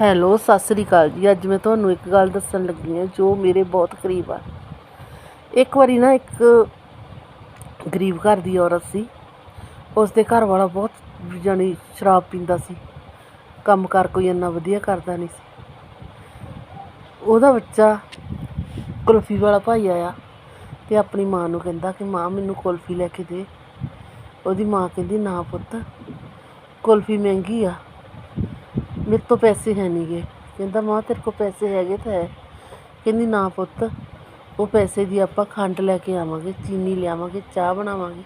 Hello, Sat Sri ਅਕਾਲ ਜੀ। ਅੱਜ ਮੈਂ ਤੁਹਾਨੂੰ ਇੱਕ ਗੱਲ ਦੱਸਣ ਲੱਗੀ ਹਾਂ, ਜੋ ਮੇਰੇ ਬਹੁਤ ਕਰੀਬ ਆ। ਇੱਕ ਵਾਰੀ ਨਾ ਇੱਕ ਗਰੀਬ ਘਰ ਦੀ ਔਰਤ ਸੀ। ਉਸ ਦੇ ਘਰ ਵਾਲਾ ਬਹੁਤ ਜਾਣੀ ਸ਼ਰਾਬ ਪੀਂਦਾ ਸੀ। ਕੰਮ ਕਾਰ ਕੋਈ ਇੰਨਾ ਵਧੀਆ ਕਰਦਾ ਨਹੀਂ ਸੀ। ਉਹਦਾ ਬੱਚਾ ਕੁਲਫੀ ਵਾਲਾ ਭਾਈ ਆਇਆ ਤੇ ਆਪਣੀ ਮਾਂ ਨੂੰ ਕਹਿੰਦਾ ਕਿ ਮਾਂ, ਮੈਨੂੰ ਕੁਲਫੀ ਲੈ ਕੇ ਦੇ। ਉਹਦੀ ਮਾਂ ਕਹਿੰਦੀ, ਨਾ ਪੁੱਤ, ਕੁਲਫੀ ਮਹਿੰਗੀ ਆ। ਮੇਰੇ ਤੋਂ ਪੈਸੇ ਹੈ ਨਹੀਂ ਗੇ। ਕਹਿੰਦਾ, ਮਾਂ, ਤੇਰੇ ਕੋਲ ਪੈਸੇ ਹੈਗੇ ਤਾਂ ਹੈ। ਕਹਿੰਦੀ, ਨਾ ਪੁੱਤ, ਉਹ ਪੈਸੇ ਦੀ ਆਪਾਂ ਖੰਡ ਲੈ ਕੇ ਆਵਾਂਗੇ, ਚੀਨੀ ਲਿਆਵਾਂਗੇ, ਚਾਹ ਬਣਾਵਾਂਗੇ।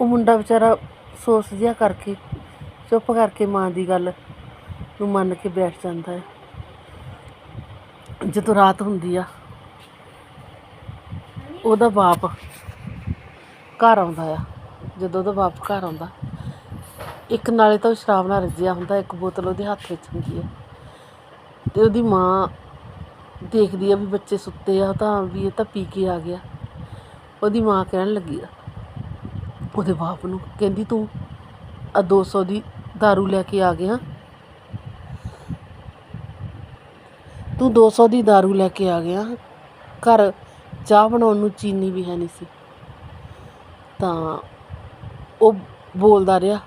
ਉਹ ਮੁੰਡਾ ਵਿਚਾਰਾ ਸੋਸ ਜਿਹਾ ਕਰਕੇ, ਚੁੱਪ ਕਰਕੇ ਮਾਂ ਦੀ ਗੱਲ ਨੂੰ ਮੰਨ ਕੇ ਬੈਠ ਜਾਂਦਾ ਹੈ। ਜਦੋਂ ਰਾਤ ਹੁੰਦੀ ਆ, ਉਹਦਾ ਬਾਪ ਘਰ ਆਉਂਦਾ ਆ। ਜਦੋਂ ਉਹਦਾ ਬਾਪ ਘਰ ਆਉਂਦਾ ਇੱਕ ਨਾਲੇ ਤਾਂ ਉਹ ਸ਼ਰਾਬ ਨਾਲ ਰੱਜਿਆ ਹੁੰਦਾ ਇੱਕ ਬੋਤਲ ਉਹਦੇ ਹੱਥ ਵਿੱਚ ਹੁੰਦੀ ਹੈ ਤੇ ਉਹਦੀ ਮਾਂ ਦੇਖਦੀ ਆ ਵੀ ਬੱਚੇ ਸੁੱਤੇ ਆ ਤਾਂ ਵੀ ਇਹ ਤਾਂ ਪੀ ਕੇ ਆ ਗਿਆ ਉਹਦੀ ਮਾਂ ਕਹਿਣ ਲੱਗੀ ਆ ਉਹਦੇ ਬਾਪ ਨੂੰ ਕਹਿੰਦੀ ਤੂੰ ਆ 200 ਦੀ दारू ਲੈ ਕੇ ਆ ਗਿਆ ਤੂੰ 200 ਦੀ दारू ਲੈ ਕੇ ਆ ਗਿਆ ਘਰ ਚਾਹ ਬਣਾਉਣ ਨੂੰ ਚੀਨੀ ਵੀ ਹੈ ਨਹੀਂ ਸੀ ਤਾਂ ਉਹ ਬੋਲਦਾ ਰਿਹਾ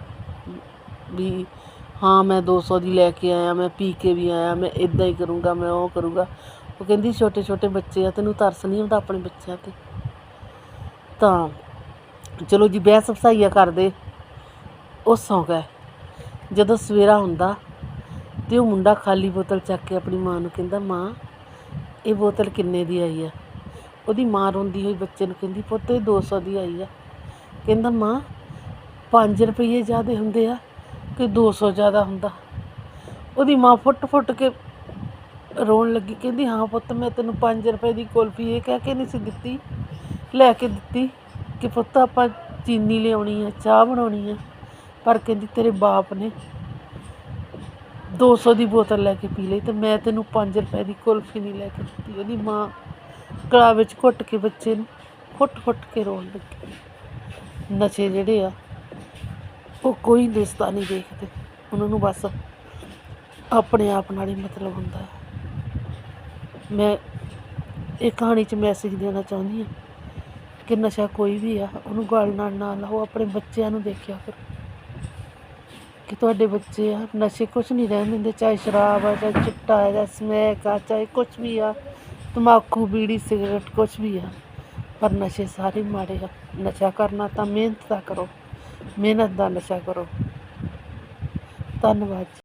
ਵੀ ਹਾਂ, ਮੈਂ 200 ਦੀ ਲੈ ਕੇ ਆਇਆ, ਮੈਂ ਪੀ ਕੇ ਵੀ ਆਇਆ, ਮੈਂ ਇਦਾਂ ਹੀ ਕਰੂੰਗਾ, ਮੈਂ ਉਹ ਕਰੂੰਗਾ। ਉਹ ਕਹਿੰਦੀ ਛੋਟੇ ਛੋਟੇ ਬੱਚੇ ਆ, ਤੈਨੂੰ ਤਰਸ ਨਹੀਂ ਆਉਂਦਾ ਆਪਣੇ ਬੱਚਿਆਂ ਤੇ? ਤਾਂ ਚਲੋ ਜੀ, ਬਹਿਸ ਵਸਾਈਆ ਕਰਦੇ। ਉਹ ਸੌਂ ਗਏ ਜਦੋਂ ਸਵੇਰਾ ਹੁੰਦਾ, ਤੇ ਉਹ ਮੁੰਡਾ ਖਾਲੀ ਬੋਤਲ ਚੱਕ ਕੇ ਆਪਣੀ ਮਾਂ ਨੂੰ ਕਹਿੰਦਾ, ਮਾਂ, ਇਹ ਬੋਤਲ ਕਿੰਨੇ ਦੀ ਆਈ ਆ? ਉਹਦੀ ਮਾਂ ਰੋਂਦੀ ਹੋਈ ਬੱਚੇ ਨੂੰ ਕਹਿੰਦੀ, ਪੁੱਤ, ਇਹ 200 ਦੀ ਆਈ ਆ। ਕਹਿੰਦਾ, ਮਾਂ 5 ਰੁਪਏ ਜ਼ਿਆਦੇ ਹੁੰਦੇ ਆ ਕਿ 200 ਜ਼ਿਆਦਾ ਹੁੰਦਾ। ਉਹਦੀ ਮਾਂ ਫੁੱਟ ਫੁੱਟ ਕੇ ਰੋਣ ਲੱਗੀ, ਕਹਿੰਦੀ, ਹਾਂ ਪੁੱਤ, ਮੈਂ ਤੈਨੂੰ 5 ਰੁਪਏ ਦੀ ਕੁਲਫੀ ਇਹ ਕਹਿ ਕੇ ਨਹੀਂ ਸੀ ਦਿੱਤੀ, ਲੈ ਕੇ ਦਿੱਤੀ ਕਿ ਪੁੱਤ, ਆਪਾਂ ਚੀਨੀ ਲਿਆਉਣੀ ਆ, ਚਾਹ ਬਣਾਉਣੀ ਆ, ਪਰ ਕਹਿੰਦੀ, ਤੇਰੇ ਬਾਪ ਨੇ 200 ਦੀ ਬੋਤਲ ਲੈ ਕੇ ਪੀ ਲਈ ਤੇ ਮੈਂ ਤੈਨੂੰ 5 ਰੁਪਏ ਦੀ ਕੁਲਫੀ ਨਹੀਂ ਲੈ ਕੇ ਦਿੱਤੀ। ਉਹਦੀ ਮਾਂ ਕਲਾ ਵਿੱਚ ਘੁੱਟ ਕੇ ਬੱਚੇ ਨੂੰ ਫੁੱਟ ਫੁੱਟ ਕੇ ਰੋਣ ਲੱਗੀ। ਨਸ਼ੇ ਜਿਹੜੇ ਆ ਉਹ ਕੋਈ ਦਿਸਦਾ ਨਹੀਂ ਦੇਖਦੇ। ਉਹਨਾਂ ਨੂੰ ਬਸ ਆਪਣੇ ਆਪ ਨਾਲ ਹੀ ਮਤਲਬ ਹੁੰਦਾ ਹੈ। ਮੈਂ ਇਹ ਕਹਾਣੀ 'ਚ ਮੈਸੇਜ ਦੇਣਾ ਚਾਹੁੰਦੀ ਹਾਂ ਕਿ ਨਸ਼ਾ ਕੋਈ ਵੀ ਆ, ਉਹਨੂੰ ਗਲ ਨਾਲ ਨਾ ਲਾਓ, ਆਪਣੇ ਬੱਚਿਆਂ ਨੂੰ ਦੇਖਿਆ ਕਰੋ। ਕਿ ਤੁਹਾਡੇ ਬੱਚੇ ਆ, ਨਸ਼ੇ ਕੁਛ ਨਹੀਂ ਰਹਿਣ ਦਿੰਦੇ, ਚਾਹੇ ਸ਼ਰਾਬ ਆ, ਚਾਹੇ ਚਿੱਟਾ ਆ, ਚਾਹੇ ਸਮੈਕ ਆ, ਚਾਹੇ ਕੁਛ ਵੀ ਆ ਤੰਬਾਕੂ ਬੀੜੀ, ਸਿਗਰਟ, ਕੁਛ ਵੀ ਆ। ਪਰ ਨਸ਼ੇ ਸਾਰੇ ਮਾੜੇ ਆ। ਨਸ਼ਾ ਕਰਨਾ ਤਾਂ ਮਿਹਨਤ ਦਾ ਕਰੋ। ਮਿਹਨਤ ਦਾ ਨਸ਼ਾ ਕਰੋ। ਧੰਨਵਾਦ ਜੀ।